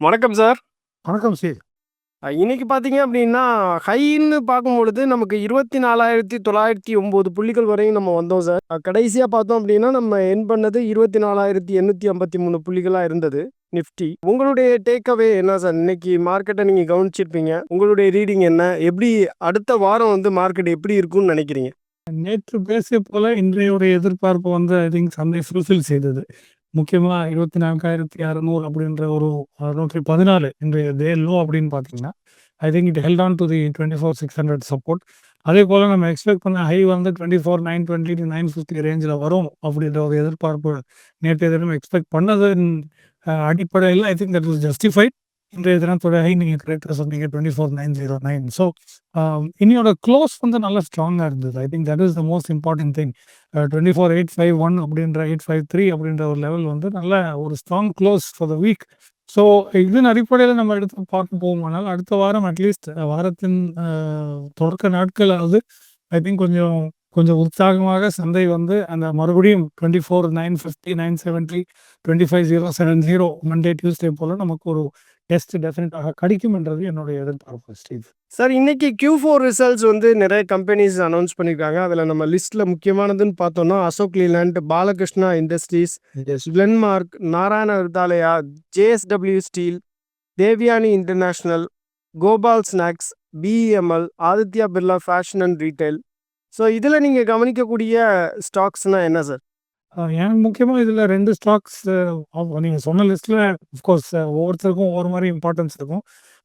வணக்கம் சார். வணக்கம் சி. இன்னைக்கு பார்த்தீங்க அப்படின்னா, ஹைன்னு பார்க்கும்பொழுது நமக்கு 24,909 புள்ளிகள் வரையும் நம்ம வந்தோம் சார். அ கடைசியா பார்த்தோம் அப்படின்னா, நம்ம எர்ன் பண்ணது 24,853 புள்ளிகளா இருந்தது நிஃப்டி. உங்களுடைய டேக் அவே என்ன சார்? இன்னைக்கு மார்க்கெட்ட நீங்க கவனிச்சிருப்பீங்க. உங்களுடைய ரீடிங் என்ன? எப்படி அடுத்த வாரம் வந்து மார்க்கெட் எப்படி இருக்கும்னு நினைக்கிறீங்க? நேற்று பேசிய போல இன்றைய எதிர்பார்ப்பு வந்து ஐ திங்க் சந்தை ஃபுல்ஃபில் செய்தது. முக்கியமாக இருபத்தி நான்காயிரத்தி அறநூறு அப்படின்ற ஒரு நூற்றி பதினாலு இன்றைய தே லோ அப்படின்னு பார்த்தீங்கன்னா I think it held on to the twenty four six hundred support அதே போல் நம்ம எக்ஸ்பெக்ட் பண்ண ஹை வந்து twenty four nine twenty to nine fifty ரேஞ்சில் வரும் அப்படின்ற ஒரு எதிர்பார்ப்பு நேற்று தினம் எக்ஸ்பெக்ட் பண்ணது அடிப்படையில் I think that is justified இன்றைய தினத்தோட ஹை நீங்க கரெக்ட்டா சொன்னீங்க 24,909. ஸோ இன்னியோட இன்னையோட க்ளோஸ் வந்து நல்லா ஸ்ட்ராங்கா இருந்தது. I think that is the most important thing. Uh 24,851 அப்படின்ற 853 அப்படின்ற ஒரு லெவல் வந்து நல்ல ஒரு strong close for the week. So இதன் அடிப்படையில நம்ம எடுத்து பார்க்க போகுமானால் அடுத்த வாரம் அட்லீஸ்ட் uh, வாரத்தின் uh, தொடக்க நாட்களாவது ஐ திங்க் கொஞ்சம் கொஞ்சம் உற்சாகமாக சந்தை வந்து அந்த மறுபடியும் 24,950, 970, 25,070 மண்டே, டியூஸ்டே போல நமக்கு ஒரு டெஸ்ட் டெஃபினட்டாக கிடைக்கும் என்றது என்னுடைய எதிர்பார்ப்பு ஸ்டீவ். சார் இன்னைக்கு Q4 ரிசல்ட்ஸ் வந்து நிறைய கம்பெனிஸ் அனௌன்ஸ் பண்ணியிருக்காங்க. அதுல நம்ம லிஸ்ட்ல முக்கியமானதுன்னு பார்த்தோம்னா, Ashok Leyland, Balakrishna Industries, Glenmark, Narayana Hrudayalaya, JSW Steel, Devyani International, Gopal Snacks, BEML, Aditya Birla Fashion and Retail. So இதுல நீங்க கவனிக்கக்கூடிய ஸ்டாக்ஸ்னா என்ன சார்? எனக்கு முக்கியமாக இதில் 2 ஸ்டாக்ஸ் நீங்கள் நீங்க சொன்ன லிஸ்ட்ல அஃப்கோர்ஸ் ஒவ்வொருத்தருக்கும் ஒவ்வொரு மாரி இம்பார்ட்டன்ஸ் இருக்கும்.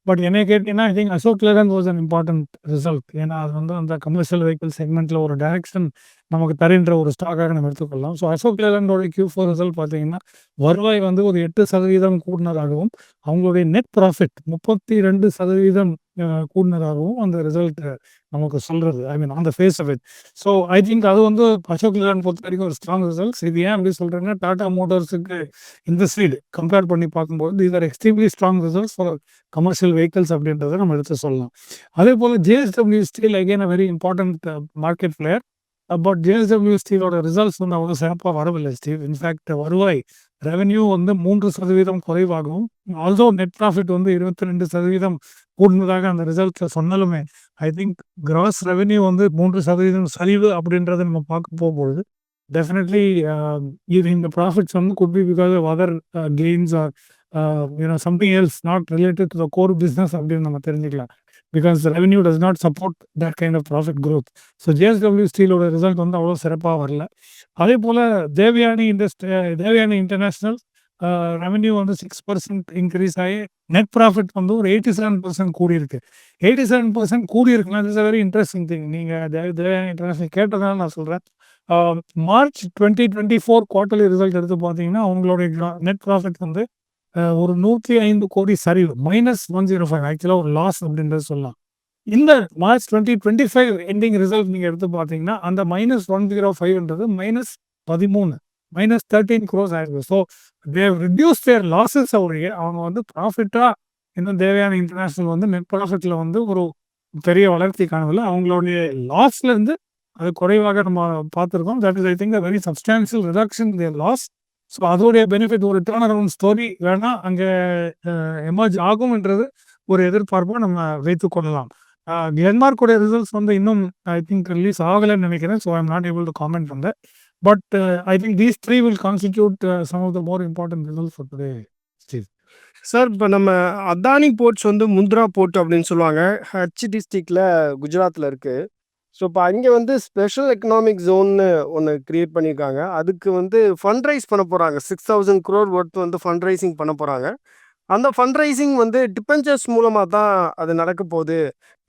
பட் என்னைய கேட்டீங்கன்னா, I think Ashok Leyland was an important result. ஏன்னா அது வந்து அந்த கமர்ஷியல் வெஹிக்கிள் செக்மெண்ட்ல ஒரு டைரக்ஷன் நமக்கு தருகின்ற ஒரு ஸ்டாக்காக நம்ம எடுத்துக்கொள்ளலாம். ஸோ அசோக் லேலண்டோட Q4 ரிசல்ட் பார்த்தீங்கன்னா, வருவாய் வந்து ஒரு எட்டு சதவீதம் கூடினதாகவும் அவங்களுடைய நெட் ப்ராஃபிட் முப்பத்தி ரெண்டு சதவீதம் கூடினதாகவும் அந்த ரிசல்ட் நமக்கு சொல்கிறது I mean on the face of it. So I think அது வந்து அசோக் லேலண்ட் பொறுத்தவரைக்கும் ஒரு ஸ்ட்ராங் ரிசல்ட்ஸ். இது ஏன் அப்படி சொல்கிறேன்னா டாடா மோட்டார்ஸுக்கு இந்த சைடு கம்பேர் பண்ணி பார்க்கும்போது, இது are extremely strong results for commercial vehicles அப்படின்றத நம்ம எடுத்து சொல்லலாம். அதே போல் JSW Steel again a very important market player. But JSW ஸ்டீலோட results வந்து அவ்வளோ சிறப்பாக வரவில்லை ஸ்டீவ். இன்ஃபேக்ட் வருவாய் ரெவென்யூ வந்து மூன்று சதவீதம் குறைவாகவும், ஆல்சோ நெட் ப்ராஃபிட் வந்து 22% கூடுனதாக அந்த ரிசல்ட்ஸ்ல சொன்னாலுமே, ஐ திங்க் கிராஸ் ரெவென்யூ வந்து மூன்று சதவீதம் சரிவு அப்படின்றத நம்ம பார்க்க போகும்பொழுது, டெஃபினெட்லி um, இது இந்த ப்ராஃபிட்ஸ் வந்து could be because of other gains or you know you something else not related to the core business அப்படின்னு நம்ம தெரிஞ்சுக்கலாம். Because revenue does not support that kind of profit growth so JSW ஸ்டீலோட result வந்து அவ்வளோ சிறப்பாக வரல. அதே போல் Devayani industry Devayani International revenue revenue வந்து six percent increase ஆகி, நெட் ப்ராஃபிட் வந்து ஒரு 87% கூடியிருக்கு. 87% கூடியிருக்குன்னா, it's a very interesting thing. நீங்கள் தேவ தேவயானி இன்டர்நேஷனல் கேட்டதான நான் சொல்கிறேன் March twenty twenty four quarterly result எடுத்து பார்த்தீங்கன்னா, அவங்களுடைய நெட் ப்ராஃபிட் வந்து ஒரு நூற்றி ஐந்து கோடி சரிவு. -105 ஆக்சுவலா ஒரு லாஸ் அப்படின்றது சொல்லலாம். இந்த மார்ச் 2025 எண்டிங் ரிசல்ட் நீங்கள் எடுத்து பார்த்தீங்கன்னா, அந்த மைனஸ் ஒன் ஜீரோ ஃபைவ்ன்றது மைனஸ் பதிமூணு மைனஸ் தேர்ட்டீன் க்ரோஸ் ஆயிருக்கு. So they reduce their losses அவருடைய அவங்க வந்து ப்ராஃபிட்டாக இன்னும் தேவையான இன்டர்நேஷனல் வந்து நெட் ப்ராஃபிட்டில் வந்து ஒரு பெரிய வளர்ச்சி காணவில்லை. அவங்களுடைய லாஸ்லேருந்து அது குறைவாக நம்ம பார்த்துருக்கோம் that is I think a very substantial reduction there their loss. So அதோடைய பெனிஃபிட் ஒரு டேர்ன் அரவுண்ட் ஸ்டோரி வேணால் அங்கே எமர்ஜ் ஆகும் என்றது ஒரு எதிர்பார்ப்பை நம்ம வைத்து கொள்ளலாம். டென்மார்க்குடைய ரிசல்ட்ஸ் வந்து இன்னும் ஐ திங்க் ரிலீஸ் ஆகலைன்னு நினைக்கிறேன். So I'm not able to comment on that. But I think these three will constitute some of the more important result for today Steve. Sir இப்போ நம்ம அதானி போர்ட்ஸ் வந்து முந்த்ரா போர்ட் அப்படின்னு சொல்லுவாங்க. Hatch டிஸ்ட்ரிக்ட்ல குஜராத்தில் இருக்குது ஸோ இப்போ அங்கே வந்து ஸ்பெஷல் எக்கனாமிக் ஜோன்னு ஒன்று கிரியேட் பண்ணியிருக்காங்க. அதுக்கு வந்து ஃபண்ட் ரைஸ் பண்ண போறாங்க. 6000 crore வொர்த் வந்து ஃபண்ட் ரைசிங் பண்ண போகிறாங்க அந்த ஃபண்ட் ரைசிங் வந்து டிபென்ச்சர்ஸ் மூலமாக தான் அது நடக்க போகுது.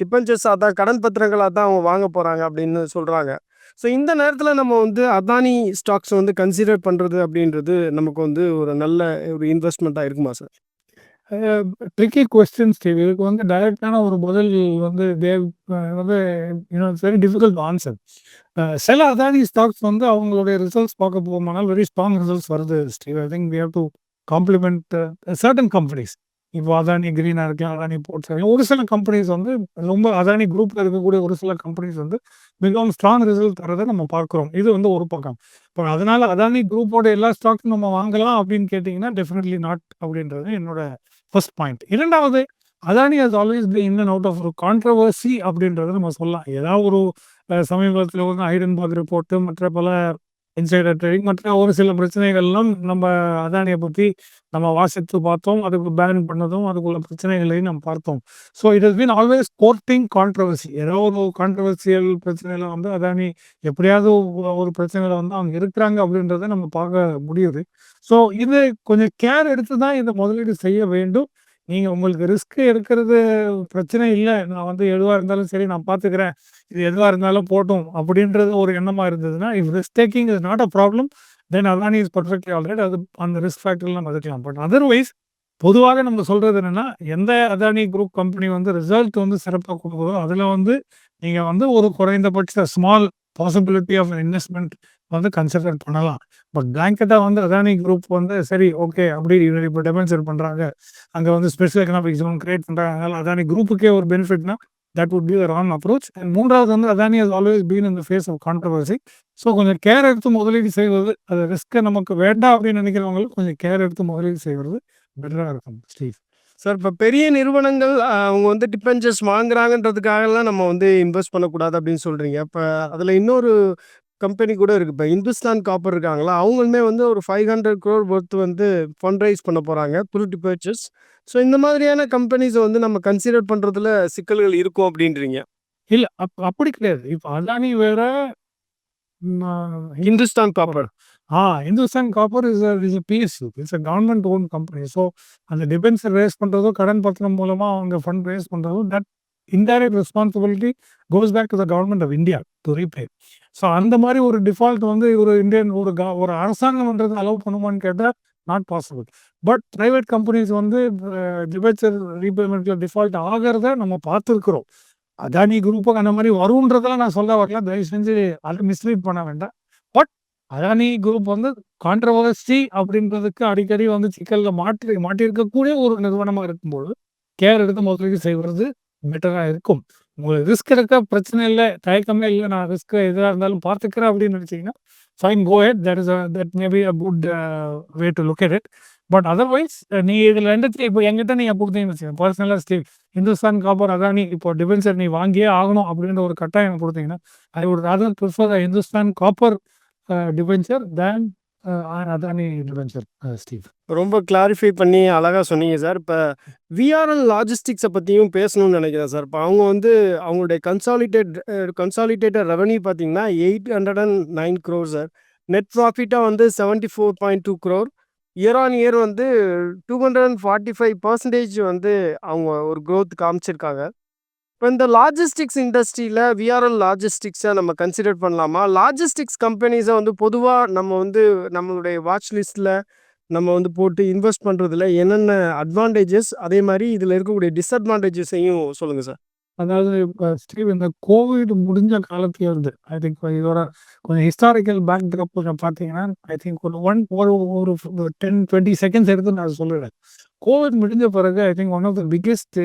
டிபென்ச்சர்ஸாக அதான் கடன் பத்திரங்களாக தான் அவங்க வாங்க போகிறாங்க அப்படின்னு சொல்கிறாங்க ஸோ இந்த நேரத்தில் நம்ம வந்து அதானி ஸ்டாக்ஸ் வந்து கன்சிடர் பண்ணுறது அப்படின்றது நமக்கு வந்து ஒரு நல்ல ஒரு இன்வெஸ்ட்மெண்ட்டாக இருக்குமா சார்? Tricky question Steve. இதுக்கு வந்து டைரக்ட்டான ஒரு பதில் வந்து தேவ் வந்து இட்ஸ் வெரி டிஃபிகல்ட் ஆன்சர். சில அதானி ஸ்டாக்ஸ் வந்து அவங்களுடைய ரிசல்ட்ஸ் பார்க்க போகுமானால் வெரி ஸ்ட்ராங் ரிசல்ட்ஸ் வருது Steve. I think we have to compliment certain companies. இப்போ அதானி கிரீனாக இருக்கலாம், அதானி போர்ட்ஸ் இருக்கலாம். ஒரு சில கம்பெனிஸ் வந்து ரொம்ப அதானி குரூப்பில் இருக்கக்கூடிய ஒரு சில கம்பெனிஸ் வந்து மிகவும் ஸ்ட்ராங் ரிசல்ட் தரதை நம்ம பார்க்குறோம். இது வந்து ஒரு பக்கம். இப்போ அதனால் அதானி குரூப்போட எல்லா ஸ்டாக்ஸும் நம்ம வாங்கலாம் அப்படின்னு கேட்டிங்கன்னா டெஃபினெட்லி நாட் அப்படின்றது என்னோட ஃபர்ஸ்ட் பாயிண்ட். இரண்டாவது Adani has always be in and out of ஒரு கான்ட்ரவர்சி அப்படின்றத நம்ம சொல்லலாம். ஏதாவது ஒரு சமீபத்தில் வந்து ஐரன் பாத் ரிப்போர்ட்டு மற்ற பல இன்சைடர் ட்ரேடிங் மற்ற ஒரு சில பிரச்சனைகள்லாம் நம்ம அதானியை பற்றி நம்ம வாசித்து பார்த்தோம். அதுக்கு பேன் பண்ணதும், அதுக்குள்ள பிரச்சனைகளையும் நம்ம பார்த்தோம். So it has been always courting controversy ஏதோ ஒரு கான்ட்ரவர்சியல் பிரச்சனையில வந்து அதானி எப்படியாவது ஒரு பிரச்சனையில் வந்து அவங்க இருக்கிறாங்க அப்படின்றத நம்ம பார்க்க முடியுது. ஸோ இது கொஞ்சம் கேர் எடுத்து தான் இதை முதலீடு செய்ய வேண்டும். நீங்கள் உங்களுக்கு ரிஸ்க் எடுக்கிறது பிரச்சனை இல்லை நான் வந்து எதுவாக இருந்தாலும் சரி நான் பார்த்துக்கிறேன். இது எதுவாக இருந்தாலும் போட்டும் அப்படின்றது ஒரு எண்ணமாக இருந்ததுன்னா, if risk taking is not a problem then Adani is perfectly already அது அந்த ரிஸ்க் ஃபேக்டரில் நம்ம எடுக்கலாம். பட் அதர்வைஸ் பொதுவாக நம்ம சொல்கிறது என்னென்னா எந்த அதானி குரூப் கம்பெனி வந்து ரிசல்ட் வந்து சிறப்பாக கொடுக்குதோ அதில் வந்து நீங்கள் வந்து ஒரு குறைந்தபட்ச ஸ்மால் பாசிபிலிட்டி ஆஃப் இன்வெஸ்ட்மெண்ட் வந்து கன்சிடர் பண்ணலாம். பட் பிளாங்கெட்டாக வந்து அதானி குரூப் வந்து சரி ஓகே அப்படி இப்போ டெபான்சர் பண்ணுறாங்க அங்கே வந்து ஸ்பெஷல் எக்கனாமிக் ஜோன் கிரியேட் பண்ணுறாங்க அதனால் அதானி குரூப்புக்கே ஒரு பெனிஃபிட்னா that would be the wrong approach. And மூன்றாவது வந்து Adani has always been in the face of controversy so கொஞ்சம் கேர் எடுத்து முதலீடு செய்வது, அது ரிஸ்க்கை நமக்கு வேண்டாம் அப்படின்னு நினைக்கிறவங்களுக்கு கொஞ்சம் கேர் எடுத்து முதலீடு செய்வது பெட்டராக இருக்கும். ஸ்டீவ். சார் இப்போ பெரிய நிறுவனங்கள் அவங்க வந்து டிபென்சர்ஸ் வாங்குறாங்கன்றதுக்காகலாம் நம்ம வந்து இன்வெஸ்ட் பண்ணக்கூடாது அப்படின்னு சொல்கிறீங்க இப்போ அதில் இன்னொரு கம்பெனி கூட இருக்கு. இப்ப இந்துஸ்தான் காப்பர் இருக்காங்களா, அவங்களுமே வந்து ஒரு 500 crore வொர்த் வந்து ஃபண்ட் ரைஸ் பண்ண போறாங்க த்ரூ டிபென்ச்சர்ஸ். ஸோ இந்த மாதிரியான கம்பெனிஸ வந்து நம்ம கன்சிடர் பண்றதுல சிக்கல்கள் இருக்கும் அப்படின்றீங்க. இல்ல அப் அப்படி கிடையாது. இப்ப அதானி வேற Hindustan Copper. Ah Hindustan Copper is is PSU. It's a government own company. So அந்த டிபென்ச்சர் ரேஸ் பண்றதோ, கடன் பத்திரம் மூலமா அவங்க ஃபண்ட் ரேஸ் பண்றதோ that indirect responsibility goes back to the government of India to repay. So அந்த மாதிரி ஒரு டிஃபால்ட் வந்து ஒரு இந்தியன் ஒரு க ஒரு அரசாங்கம்ன்றது அலோவ் பண்ணுமான்னு கேட்டால் not possible. But private companies வந்து டிபேச்சர் ரீபேமெண்ட்டில் டிஃபால்ட் ஆகிறத நம்ம பார்த்துருக்குறோம் அதானி குரூப்புக்கு அந்த மாதிரி வரும்ன்றதெல்லாம் நான் சொல்ல வரல. தயவு செஞ்சு அதை மிஸ்லீட் பண்ண வேண்டாம். பட் அதானி குரூப் வந்து கான்ட்ரவர்சி அப்படின்றதுக்கு அடிக்கடி வந்து சிக்கலில் மாட்டி மாட்டியிருக்கக்கூடிய ஒரு நிறுவனமாக இருக்கும்போது, கேர் எடுத்து முதலீடு செய்வது பெட்டராக இருக்கும். உங்களுக்கு ரிஸ்க் எடுக்க பிரச்சனை இல்லை தயக்கமே இல்லை நான் ரிஸ்க் எதாக இருந்தாலும் பார்த்துக்கிறேன் அப்படின்னு நினச்சிங்கன்னா fine go ahead. That is a that maybe a good way to look at it. But otherwise நீ இதில் 2த்தையும் இப்போ எங்கிட்ட நீ கொடுத்தீங்கன்னு வச்சுக்கோங்க பர்சனலாக ஸ்டீவ் இந்துஸ்தான் காப்பர், அதானி இப்போ டிஃபென்சர் நீ வாங்கியே ஆகணும் அப்படின்ற ஒரு கட்டாயம் கொடுத்தீங்கன்னா I would rather prefer the Hindustan Copper debenture than Adani Steve. ரொம்ப கிளாரிஃபை பண்ணி அழகாக சொன்னீங்க சார். இப்போ விஆர்எல் லாஜிஸ்டிக்ஸை பற்றியும் பேசணும்னு நினைக்கிறேன் சார். இப்போ அவங்க வந்து அவங்களுடைய கன்சாலிடேட் கன்சாலிடேட்டட் ரெவன்யூ பார்த்தீங்கன்னா eight hundred and nine crore sir. Net ப்ராஃபிட்டாக வந்து seventy four point two crore year on year வந்து 245% வந்து அவங்க ஒரு க்ரோத் காமிச்சிருக்காங்க. இப்போ இந்த லாஜிஸ்டிக்ஸ் இண்டஸ்ட்ரியில் விஆர்எல் லாஜிஸ்டிக்ஸை நம்ம கன்சிடர் பண்ணலாமா? லாஜிஸ்டிக்ஸ் கம்பெனிஸை வந்து பொதுவாக நம்ம வந்து நம்மளுடைய வாட்ச் லிஸ்ட்டில் நம்ம வந்து போட்டு இன்வெஸ்ட் பண்ணுறதுல என்னென்ன அட்வான்டேஜஸ் அதே மாதிரி இதில் இருக்கக்கூடிய டிஸ்அட்வான்டேஜஸையும் சொல்லுங்கள் சார். அதாவது இப்போ ஸ்டீவ் இந்த கோவிட் முடிஞ்ச காலத்துல இருந்து ஐ திங்க் இதோட கொஞ்சம் ஹிஸ்டாரிக்கல் பேக் கொஞ்சம் பார்த்தீங்கன்னா, ஐ திங்க் ஒரு ஒன் ஒரு ஒரு 10, 20 செகண்ட்ஸ் எடுத்து நான் சொல்லிடுறேன். கோவிட் முடிஞ்ச பிறகு I think one of the biggest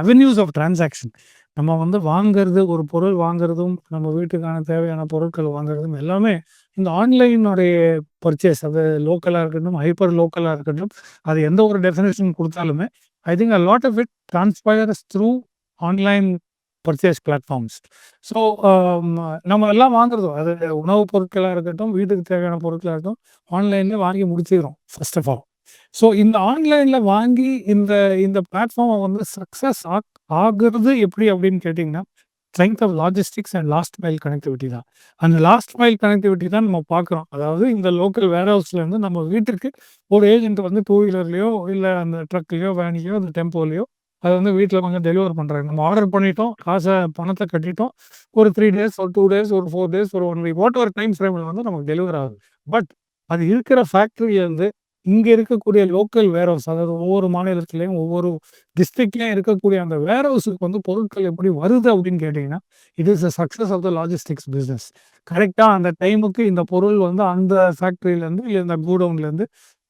avenues of transaction. நம்ம வந்து வாங்கிறது ஒரு பொருள் வாங்குறதும், நம்ம வீட்டுக்கான தேவையான பொருட்கள் வாங்குறதும் எல்லாமே இந்த ஆன்லைனுடைய பர்ச்சேஸ் அது லோக்கலாக இருக்கட்டும், ஹைப்பர் லோக்கலாக இருக்கட்டும், அது எந்த ஒரு டெஃபினேஷன் கொடுத்தாலுமே I think a lot of it transpires through online purchase platforms. So நம்ம எல்லாம் வாங்குறதும் அது உணவுப் பொருட்களாக இருக்கட்டும், வீட்டுக்கு தேவையான பொருட்களாக இருக்கட்டும், ஆன்லைன்லேயே வாங்கி முடிச்சுக்கிறோம் ஃபர்ஸ்ட் ஆஃப் ஆல். ஸோ இந்த ஆன்லைனில் வாங்கி இந்த இந்த பிளாட்ஃபார்மை வந்து சக்ஸஸ் ஆக் ஆகிறது எப்படி அப்படின்னு கேட்டிங்கன்னா strength of logistics and last mile connectivity தான். அந்த லாஸ்ட் மைல் கனெக்டிவிட்டி தான் நம்ம பார்க்குறோம். அதாவது இந்த லோக்கல் வேர் ஹவுஸ்லேருந்து நம்ம வீட்டுக்கு ஒரு ஏஜென்ட் வந்து டூ வீலர்லையோ இல்லை அந்த ட்ரக்லேயோ வேன்லயோ, அந்த டெம்போலையோ அதை வந்து வீட்டில் கொஞ்சம் டெலிவர் பண்ணுறாங்க நம்ம ஆர்டர் பண்ணிட்டோம். காசை பணத்தை கட்டிட்டோம். ஒரு த்ரீ டேஸ், ஒரு டூ டேஸ், ஒரு ஃபோர் டேஸ், ஒரு ஒன் வீக் வாட் ஒரு டைம் ஃப்ரேமில் வந்து நமக்கு டெலிவர் ஆகுது. பட் அது இருக்கிற ஃபேக்டரியில வந்து இங்கே இருக்கக்கூடிய லோக்கல் வேர்ஹவுஸ் அதாவது ஒவ்வொரு மாநிலத்துலேயும் ஒவ்வொரு டிஸ்ட்ரிக்ட்லயும் இருக்கக்கூடிய அந்த வேர்ஹவுஸுக்கு வந்து பொருட்கள் எப்படி வருது அப்படின்னு கேட்டிங்கன்னா it is the success of the logistics business கரெக்டாக அந்த டைமுக்கு இந்த பொருள் வந்து அந்த ஃபேக்ட்ரியிலேருந்து இல்லை இந்த கோடவுன்லேருந்து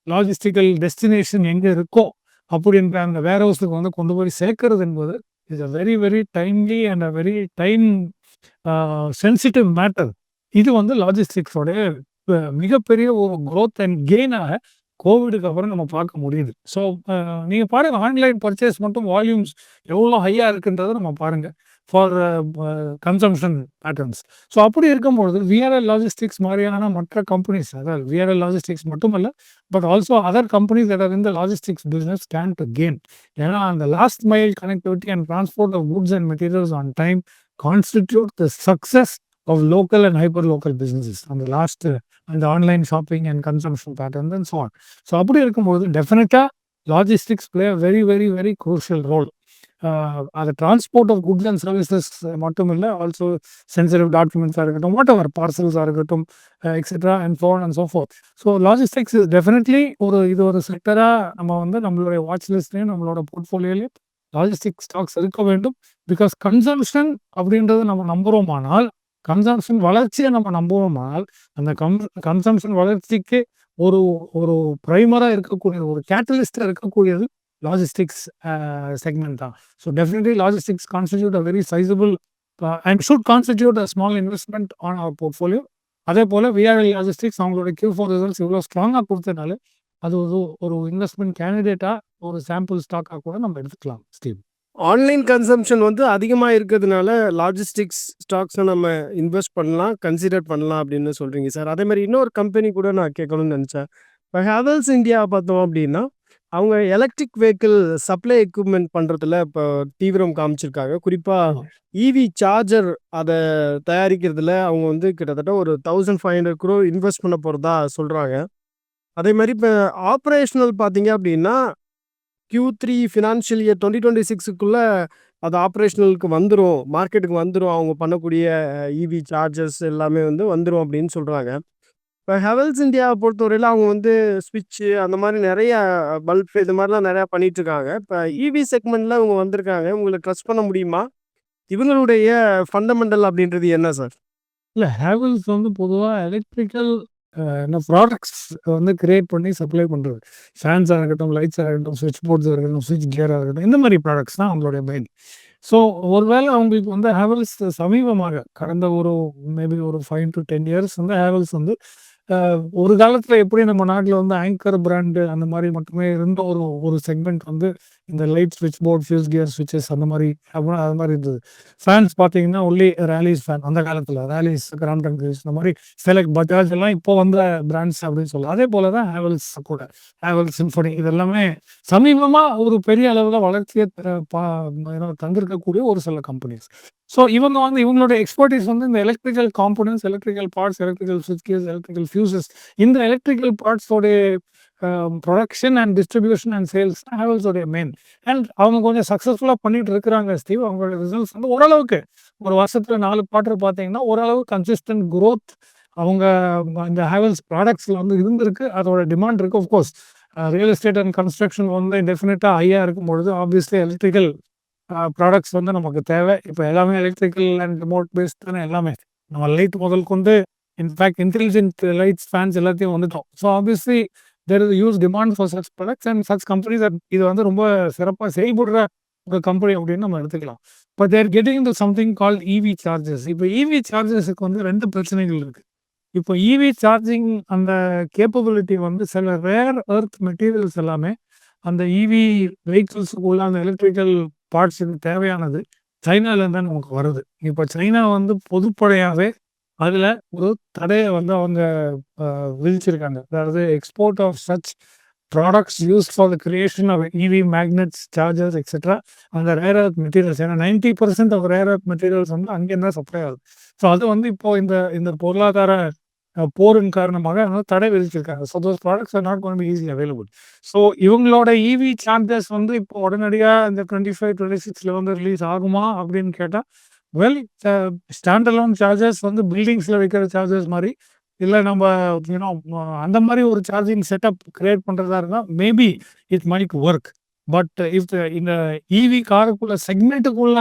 லாஜிஸ்டிக்கல் டெஸ்டினேஷன் எங்கே இருக்கோ அப்படின்ற அந்த வேர் ஹவுஸுக்கு வந்து கொண்டு போய் சேர்க்கறது என்பது is a very very timely and a very time sensitive matter இது வந்து லாஜிஸ்டிக்ஸோடைய மிகப்பெரிய ஒரு க்ரோத் அண்ட் கெயினாக கோவிடுக்கு அப்புறம் நம்ம பார்க்க முடியுது. ஸோ நீங்கள் பாருங்கள் ஆன்லைன் பர்ச்சேஸ் மட்டும் வால்யூம்ஸ் எவ்வளோ ஹையாக இருக்குன்றதை நம்ம பாருங்க. ஃபார் கன்சம்ஷன் பேட்டர்ன்ஸ் ஸோ அப்படி இருக்கும்பொழுது விஆர்எல் லாஜிஸ்டிக்ஸ் மாதிரியான மற்ற கம்பெனிஸ் அதாவது விஆர்எல் லாஜிஸ்டிக்ஸ் மட்டுமல்ல but also other companies that are இந்த logistics business can to gain ஏன்னா அந்த last mile connectivity and transport of goods and materials on time constitute the success of local and hyper local businesses அந்த last அந்த online shopping and consumption pattern and so on so அப்படி இருக்கும்போது டெஃபினட்டாக logistics play very very very crucial role அது transport of goods and services மட்டும் இல்லை also sensitive டாக்குமெண்ட்ஸாக இருக்கட்டும் what ever பார்சல்ஸாக இருக்கட்டும் etcetera and phone and so for so logistics is definitely ஒரு இது ஒரு செக்டராக நம்ம வந்து நம்மளுடைய வாட்ச் லிஸ்ட்லேயும் நம்மளோட போர்ட்ஃபோலியோலையும் லாஜிஸ்டிக் ஸ்டாக்ஸ் இருக்க வேண்டும். பிகாஸ் கன்சம்ஷன் அப்படின்றது நம்ம நம்புகிறோமானால் கன்சம்ஷன் வளர்ச்சியை நம்ம நம்புவோமால் அந்த கம் கன்சம்ஷன் வளர்ச்சிக்கு ஒரு ஒரு ப்ரைமராக இருக்கக்கூடியது ஒரு கேட்டலிஸ்டாக இருக்கக்கூடியது லாஜிஸ்டிக்ஸ் செக்மெண்ட் தான். So definitely logistics constitute a very sizable and should constitute a small investment on our portfolio அதே போல் விஆர்எல் லாஜிஸ்டிக்ஸ் அவங்களோட கியூ ஃபோர் ரிசல்ட்ஸ் இவ்வளோ ஸ்ட்ராங்காக கொடுத்தனால அது ஒரு ஒரு இன்வெஸ்ட்மெண்ட் கேண்டிடேட்டாக ஒரு சாம்பிள் ஸ்டாக்காக கூட நம்ம எடுத்துக்கலாம் ஸ்டீவ். ஆன்லைன் கன்சம்ஷன் வந்து அதிகமாக இருக்கிறதுனால லாஜிஸ்டிக்ஸ் ஸ்டாக்ஸை நம்ம இன்வெஸ்ட் பண்ணலாம் கன்சிடர் பண்ணலாம் அப்படின்னு சொல்கிறீங்க சார். அதே மாதிரி இன்னொரு கம்பெனி கூட நான் கேட்கணும்னு நினச்சேன். இப்போ ஹேவல்ஸ் இந்தியா பார்த்தோம் அப்படின்னா அவங்க எலக்ட்ரிக் வெஹிக்கிள் சப்ளை எக்யூப்மெண்ட் பண்ணுறதுல இப்போ தீவிரம் காமிச்சிருக்காங்க. குறிப்பாக இவி சார்ஜர் அதை தயாரிக்கிறதுல அவங்க வந்து கிட்டத்தட்ட ஒரு thousand five hundred crore invest பண்ண போகிறதா சொல்கிறாங்க அதே மாதிரி இப்போ ஆப்ரேஷனல் பார்த்தீங்க அப்படின்னா Q three financial year twenty twenty சிக்ஸுக்குள்ளே அது ஆப்ரேஷனலுக்கு வந்துடும் மார்க்கெட்டுக்கு வந்துடும் அவங்க பண்ணக்கூடிய இவி சார்ஜஸ் எல்லாமே வந்து வந்துடும் அப்படின்னு சொல்கிறாங்க இப்போ ஹெவல்ஸ் இந்தியாவை பொறுத்தவரையில் அவங்க வந்து ஸ்விட்சு அந்த மாதிரி நிறைய பல்ப் இது மாதிரிலாம் நிறையா பண்ணிகிட்ருக்காங்க இப்போ இவி செக்மெண்ட்டில் அவங்க வந்திருக்காங்க. உங்களை ட்ரஸ்ட் பண்ண முடியுமா? இவங்களுடைய ஃபண்டமெண்டல் அப்படின்றது என்ன சார் இல்லை ஹேவல்ஸ் வந்து பொதுவாக எலக்ட்ரிக்கல் என்ன ப்ராடக்ட்ஸ் வந்து கிரியேட் பண்ணி சப்ளை பண்ணுறது ஃபேன்ஸாக இருக்கட்டும் லைட்ஸாக இருக்கட்டும் சுவிட்ச் போர்ட்ஸாக இருக்கட்டும் சுவிட்ச் கியராக இருக்கட்டும் இந்த மாதிரி ப்ராடக்ட்ஸ் தான் அவங்களுடைய மெயின் ஸோ ஒருவேளை அவங்களுக்கு வந்து ஹேவல்ஸ் சமீபமாக கடந்த ஒரு மேபி ஒரு ஃபைவ் டு டென் இயர்ஸ் வந்து ஹேவல்ஸ் வந்து ஒரு காலத்தில் எப்படி நம்ம நாட்டில் வந்து ஆங்கர் பிராண்டு அந்த மாதிரி மட்டுமே இருந்த ஒரு ஒரு செக்மெண்ட் வந்து இந்த லைட் ஸ்விட்ச் போர்ட் ஃபியூஸ் கியர் ஸ்விட்சஸ் அந்த மாதிரி அப்புறம் அது மாதிரி இருந்தது. ஃபேன்ஸ் பார்த்தீங்கன்னா ஒன்லி ரேலிஸ் ஃபேன் அந்த காலத்தில். ரேலிஸ் கிராண்ட் டங்கர்ஸ் இந்த மாதிரி செலக்ட் பஜாஜ் எல்லாம் இப்போ வந்த பிராண்ட்ஸ் அப்படின்னு சொல்லலாம். அதே போல தான் ஹேவல்ஸ் கூட. ஹேவல்ஸ் சிம்ஃபனி இது எல்லாமே சமீபமாக ஒரு பெரிய அளவில் வளர்ச்சியை தந்திருக்கக்கூடிய ஒரு சில கம்பெனிஸ் ஸோ இவங்க வந்து இவங்களோட எக்ஸ்பர்டீஸ் வந்து இந்த electrical components electrical parts electrical சுவிட்ச் எலக்ட்ரிக்கல் ஃபியூசஸ் இந்த electrical பார்ட்ஸோடைய production and distribution and sales ஆவல்ஸோடைய main and அவங்க கொஞ்சம் சக்ஸஸ்ஃபுல்லாக பண்ணிட்டு இருக்கிறாங்க ஸ்டீவ் அவங்களோட ரிசல்ட்ஸ் வந்து ஓரளவுக்கு ஒரு வருஷத்துல நாலு குவார்டர் பார்த்தீங்கன்னா ஓரளவு கன்சிஸ்டன்ட் குரோத் அவங்க இந்த ஹேவல்ஸ் ப்ராடக்ட்ஸில் வந்து இருந்திருக்கு. அதோட டிமாண்ட் இருக்குது of course real estate and construction வந்து டெஃபினட்டாக ஹையாக இருக்கும் பொழுது ஆப்வியஸ்லி எலக்ட்ரிக்கல் ப்ராடக்ட்ஸ் வந்து நமக்கு தேவை. இப்போ எல்லாமே எலக்ட்ரிக்கல் அண்ட் ரிமோட் பேஸ்ட் தானே எல்லாமே. நம்ம லைட் முதல் கொண்டு இன்ஃபேக்ட் இன்டெலிஜென்ட் லைட்ஸ் ஃபேன்ஸ் எல்லாத்தையும் வந்துட்டோம். So obviously there is huge demand for such products and such companies இது வந்து ரொம்ப சிறப்பாக செயல்படுற ஒரு கம்பெனி அப்படின்னு நம்ம எடுத்துக்கலாம். இப்போ they're getting to something call EV charges இப்போ இவி சார்ஜஸுக்கு வந்து ரெண்டு பிரச்சனைகள் இருக்குது இப்போ இவி சார்ஜிங் அந்த கேப்பபிலிட்டி வந்து சில ரேர் எர்த் மெட்டீரியல்ஸ் எல்லாமே அந்த இவி வெஹிக்கிள்ஸுக்குள்ள அந்த எலக்ட்ரிக்கல் பார்ட்ஸுக்கு தேவையானது சைனாலேருந்து தான் நமக்கு வருது. இப்போ சைனா வந்து பொதுப்படையாகவே அதில் ஒரு தடையை வந்து அவங்க அஹ், விதிச்சிருக்காங்க. அதாவது export of such products used for the creation of EV magnets chargers etcetera அந்த ரேர் எர்த் மெட்டீரியல்ஸ் ஏன்னா ninety percent of rare earth materials வந்து அங்கேருந்து தான் சப்ளை ஆகுது. ஸோ அது வந்து இப்போ இந்த இந்த பொருளாதார அஹ், போரின் காரணமாக அதனால தடை விதிச்சிருக்காங்க. So those products are not gonna be easy available so இவங்களோட இவி சார்ஜர்ஸ் வந்து இப்போ உடனடியாக இந்த டுவெண்ட்டி ஃபைவ் டுவெண்ட்டி சிக்ஸில் வந்து ரிலீஸ் ஆகுமா அப்படின்னு கேட்டால் வெல் ஸ்டாண்ட் அலோன் சார்ஜர்ஸ் வந்து பில்டிங்ஸில் வைக்கிற சார்ஜர்ஸ் மாதிரி இல்லை நம்ம யூனோ அந்த மாதிரி ஒரு சார்ஜிங் செட்டப் கிரியேட் பண்ணுறதா இருந்தால் maybe it might work but if இந்த இவி காருக்குள்ள செக்மெண்ட்டுக்குள்ள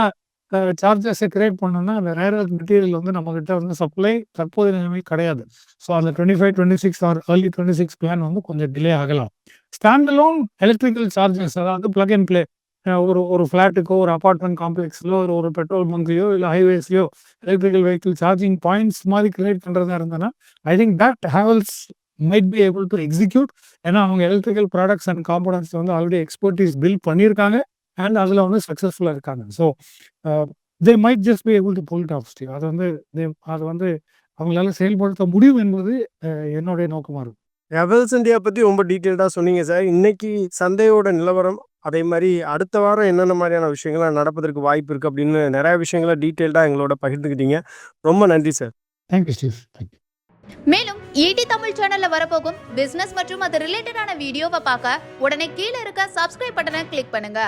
சார்ஜஸை கிரியேட் பண்ணோம்னா அந்த ரேர் மெட்டீரியல் வந்து நம்மக்கிட்ட வந்து சப்ளை தற்போதைய நிலைமை கிடையாது. ஸோ அந்த twenty five twenty six or early twenty six plan வந்து கொஞ்சம் டிலே ஆகலாம். ஸ்டாண்டலோன் எலக்ட்ரிக்கல் சார்ஜஸ் அதாவது பிளக் அண்ட் ப்ளே ஒரு ஒரு ஃப்ளாட்டுக்கோ ஒரு அப்பார்ட்மெண்ட் காம்ப்ளெக்ஸ்லோ ஒரு ஒரு பெட்ரோல் பங்க்லையோ இல்லை ஹைவேஸ்லையோ எலக்ட்ரிக்கல் வெஹிக்கிள் சார்ஜிங் பாயிண்ட்ஸ் மாதிரி கிரியேட் பண்ணுறதா இருந்தேன்னா I think that Havells might be able to execute ஏன்னா அவங்க எலக்ட்ரிக்கல் ப்ராடக்ட்ஸ் அண்ட் காம்பனன்ட்ஸ் வந்து ஆல்ரெடி எக்ஸ்பர்டீஸ் பில்ட் பண்ணியிருக்காங்க அண்ட் அதில் வந்து சக்ஸஸ்ஃபுல்லாக இருக்காங்க. So they might just be able to pull off Steve அது வந்து தே அது வந்து அவங்களால செயல்படுத்த முடியும் என்பது என்னுடைய நோக்கமாக இருக்கும். ஹெவல்ஸ் இந்தியா பற்றி ரொம்ப டீட்டெயில்டாக சொன்னீங்க சார் இன்னைக்கு சந்தையோட நிலவரம் அதே மாதிரி அடுத்த வாரம் என்னென்ன மாதிரியான விஷயங்கள்லாம் நடப்பதற்கு வாய்ப்பு இருக்குது அப்படின்னு நிறைய விஷயங்களை டீட்டெயில்டாக எங்களோட பகிர்ந்துக்கிட்டீங்க. ரொம்ப நன்றி sir thank you Steve thank you மேலும் ஈடி தமிழ் சேனல்ல வரப்போகும் பிசினஸ் மற்றும் அது ரிலேட்டடான வீடியோவை பார்க்க உடனே கீழே இருக்க சப்ஸ்கிரைப் பட்டனை கிளிக் பண்ணுங்க.